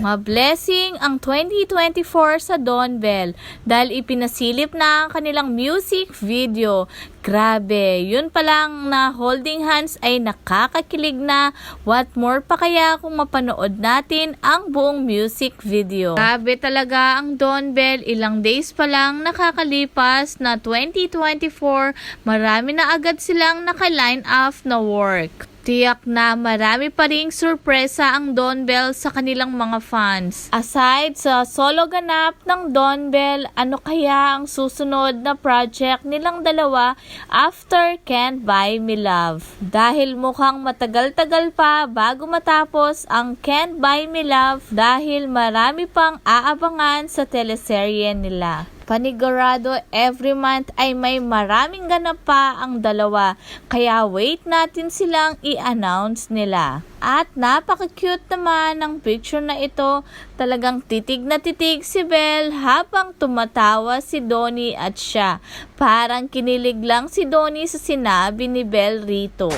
Mablessing ang 2024 sa Don Bell dahil ipinasilip na ang kanilang music video. Grabe, yun pa lang na holding hands ay nakakakilig na. What more pa kaya kung mapanood natin ang buong music video? Grabe talaga ang Don Bell, ilang days pa lang nakakalipas na 2024, marami na agad silang naka-line up na work. Tiyak na marami pa ring sorpresa ang Don Bell sa kanilang mga fans. Aside sa solo ganap ng Don Bell, ano kaya ang susunod na project nilang dalawa after Can't Buy Me Love? Dahil mukhang matagal-tagal pa bago matapos ang Can't Buy Me Love dahil marami pang aabangan sa teleserye nila. Panigurado every month ay may maraming ganap pa ang dalawa. Kaya wait natin silang i-announce nila. At napaka-cute naman ng picture na ito. Talagang titig na titig si Belle habang tumatawa si Donnie at siya. Parang kinilig lang si Donnie sa sinabi ni Belle rito.